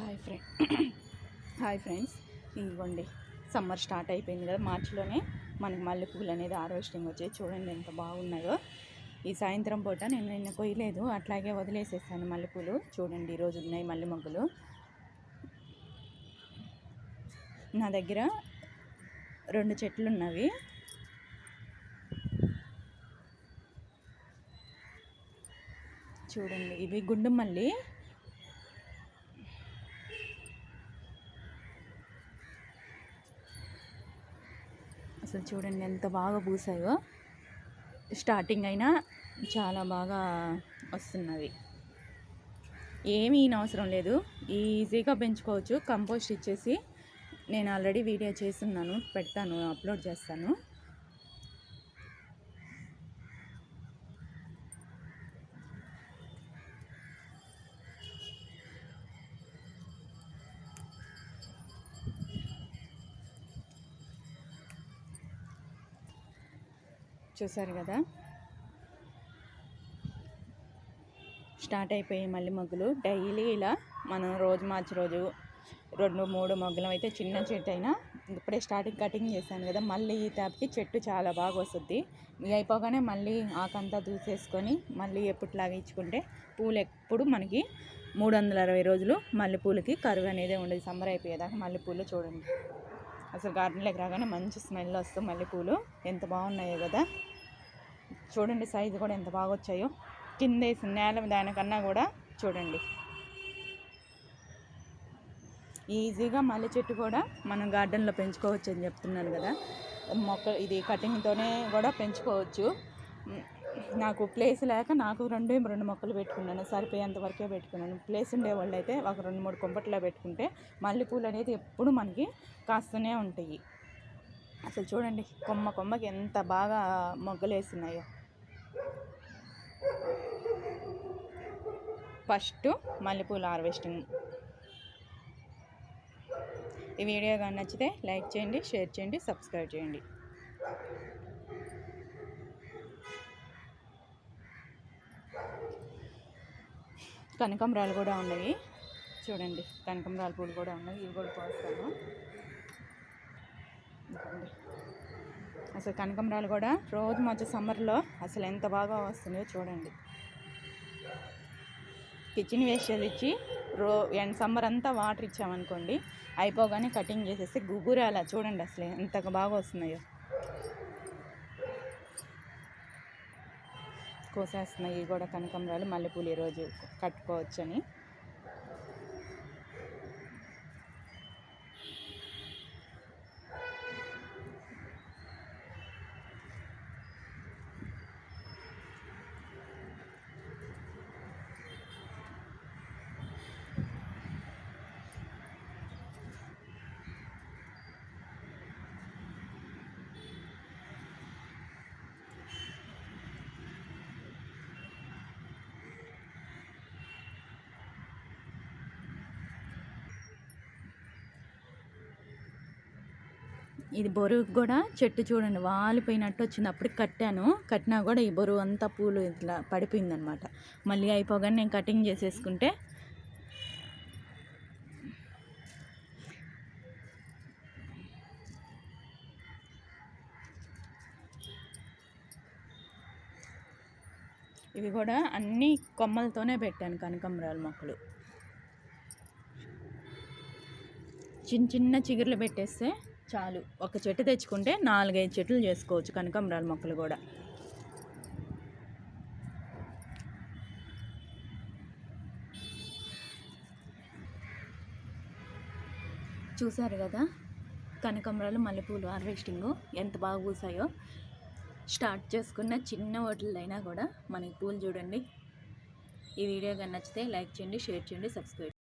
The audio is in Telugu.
Hi friend hi friends. ఇదిగోండి సమ్మర్ స్టార్ట్ అయిపోయింది కదా. మార్చిలోనే మనకి మల్లెపూలు అనేది హార్వెస్టింగ్ వచ్చాయి. చూడండి ఎంత బాగున్నాయో. ఈ సాయంత్రం పూట నేను నిన్న కొయ్యలేదు. అట్లాగే వదిలేసేసాను మల్లెపూలు చూడండి ఈరోజు ఉన్నాయి మల్లె మొగ్గులు. నా దగ్గర రెండు చెట్లు ఉన్నవి. చూడండి ఇవి గుండు మల్లి అసలు చూడండి ఎంత బాగా పూసాయో. స్టార్టింగ్ అయినా చాలా బాగా వస్తున్నవి ఏమీ అవసరం లేదు. ఈజీగా పెంచుకోవచ్చు. కంపోస్ట్ ఇచ్చేసి నేను ఆల్రెడీ వీడియో చేస్తున్నాను పెడతాను అప్లోడ్ చేస్తాను. చూసారు కదా? స్టార్ట్ అయిపోయాయి మళ్ళీ మొగ్గులు. డైలీ ఇలా మనం రోజు మార్చి రోజు రెండు మూడు మొగ్గలు అయితే చిన్న చెట్టు అయినా ఇప్పుడే స్టార్టింగ్ కటింగ్ చేశాను కదా మళ్ళీ ఈ ట్యాప్కి చెట్టు చాలా బాగా వస్తుంది. ఇది అయిపోగానే మళ్ళీ ఆకంతా దూసేసుకొని మళ్ళీ ఎప్పటిలాగా ఇచ్చుకుంటే పూలు ఎప్పుడు మనకి మూడు వందల అరవై రోజులు మల్లెపూలకి కరువు అనేది ఉండదు. సమ్మర్ అయిపోయేదాకా మల్లెపూలు చూడండి. అసలు గార్డెన్లోకి రాగానే మంచి స్మెల్ వస్తుంది మల్లెపూలు ఎంత బాగున్నాయో కదా. చూడండి సైజు కూడా ఎంత బాగా వచ్చాయో. కింద వేసిన నేల దానికన్నా కూడా చూడండి. ఈజీగా మల్లె చెట్టు కూడా మనం గార్డెన్లో పెంచుకోవచ్చు అని చెప్తున్నాను కదా. మొక్క ఇది కటింగ్తోనే కూడా పెంచుకోవచ్చు. నాకు ప్లేస్ లేక నాకు రెండు రెండు మొక్కలు పెట్టుకున్నాను. సరిపోయేంత వరకే పెట్టుకున్నాను. ప్లేస్ ఉండేవాళ్ళు అయితే ఒక రెండు మూడు కుంపట్లో పెట్టుకుంటే మల్లెపూలు అనేది ఎప్పుడు మనకి కాస్తూనే ఉంటాయి. అసలు చూడండి కొమ్మ కొమ్మకి ఎంత బాగా మొగ్గలు వేస్తున్నాయో ఫస్ట్ మల్లెపూల హార్వెస్టింగ్. ఈ వీడియో కానీ నచ్చితే లైక్ చేయండి షేర్ చేయండి సబ్స్క్రైబ్ చేయండి. కనకంబరాలు కూడా ఉన్నాయి. చూడండి కనకంబరాల పూలు కూడా ఉన్నాయి. ఇవి కూడా పోస్తాను. అసలు కనకంబరాలు కూడా రోజు మధ్య సమ్మర్లో అసలు ఎంత బాగా వస్తున్నాయో చూడండి. కిచెన్ వేస్ట్ ఇచ్చి రో ఎండ్ సమ్మర్ అంతా వాటర్ ఇచ్చామనుకోండి అయిపోగానే కటింగ్ చేసేస్తే గుగ్గురు అలా చూడండి అసలు ఎంత బాగా వస్తున్నాయో. కోసేస్తున్నాయి కూడా కనకంబరాలు మల్లెపూలు ఈరోజు కట్టుకోవచ్చని. ఇది బరువు కూడా చెట్టు చూడండి వాలిపోయినట్టు వచ్చింది. అప్పుడు కట్టాను. కట్టినా కూడా ఈ బరువు అంతా పూలు ఇట్లా పడిపోయిందనమాట. మళ్ళీ అయిపోగానే నేను కటింగ్ చేసేసుకుంటే ఇవి కూడా అన్ని కొమ్మలతోనే పెట్టాను కనకంబరాల మొక్కలు. చిన్న చిన్న చిగుర్లు పెట్టేస్తే చాలు. ఒక చెట్టు తెచ్చుకుంటే నాలుగైదు చెట్లు చేసుకోవచ్చు కనకాంబరాల మొక్కలు కూడా. చూసారు కదా? కనకాంబరాలు మల్లెపూలు హార్వెస్టింగ్ ఎంత బాగా పూసాయో. స్టార్ట్ చేసుకున్న చిన్న అయినా కూడా మనకి పూలు చూడండి. ఈ వీడియో కానీ నచ్చితే లైక్ చేయండి షేర్ చేయండి సబ్స్క్రైబ్